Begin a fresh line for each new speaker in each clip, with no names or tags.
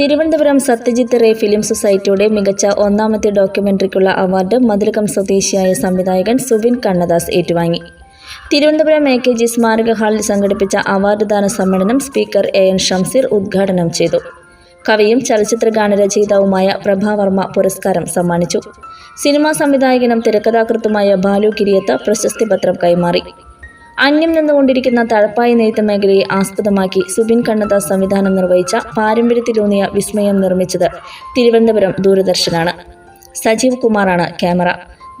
Thiruvananthapuram Satyajit ray film സൊസൈറ്റിയുടെ മികച്ച ഒന്നാമത്തെ ഡോക്യുമെന്ററിക്കുള്ള അവാർഡ് മധുരകം സ്വദേശിയായ സംവിധായകൻ സുബിൻ കണ്ണദാസ് ഏറ്റുവാങ്ങി. തിരുവനന്തപുരം എ കെ ജി സ്മാരക ഹാളിൽ സംഘടിപ്പിച്ച അവാർഡ്ദാന സമ്മേളനം സ്പീക്കർ എ എൻ ഷംസീർ ഉദ്ഘാടനം ചെയ്തു. കവിയും ചലച്ചിത്ര ഗാനരചയിതാവുമായ പ്രഭാവർമ്മ പുരസ്കാരം സമ്മാനിച്ചു. സിനിമാ സംവിധായകനും തിരക്കഥാകൃത്തുമായ ബാലു കിരിയത്ത് പ്രശസ്തി പത്രം കൈമാറി. അന്യം നിന്നുകൊണ്ടിരിക്കുന്ന തഴപ്പായി നെയ്ത്ത് മേഖലയെ ആസ്പദമാക്കി സുബിൻ കണ്ണദാസ് സംവിധാനം നിർവഹിച്ച പാരമ്പര്യത്തിലൂന്നിയ വിസ്മയം നിർമ്മിച്ചത് തിരുവനന്തപുരം ദൂരദർശനാണ്. സജീവ് കുമാറാണ് ക്യാമറ.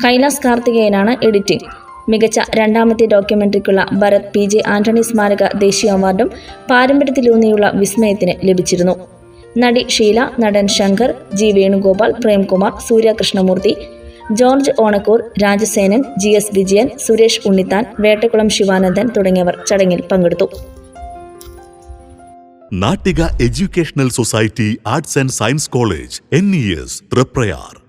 കൈലാസ് കാർത്തികേയനാണ് എഡിറ്റിംഗ്. മികച്ച രണ്ടാമത്തെ ഡോക്യുമെന്ററിക്കുള്ള ഭരത് പി ജെ ആന്റണി സ്മാരക ദേശീയ അവാർഡും പാരമ്പര്യത്തിലൂന്നിയുള്ള വിസ്മയത്തിന് ലഭിച്ചിരുന്നു. നടി ഷീല നടൻ Shankar G Venugopal Premkumar Surya Krishnamoorthy George Onakkoor Rajasenan G S Vijayan Suresh Unnithan Vettakkulam Sivanandan തുടങ്ങിയവർ ചടങ്ങിൽ പങ്കെടുത്തു.
Nattika educational society arts and science college N E S Triprayar.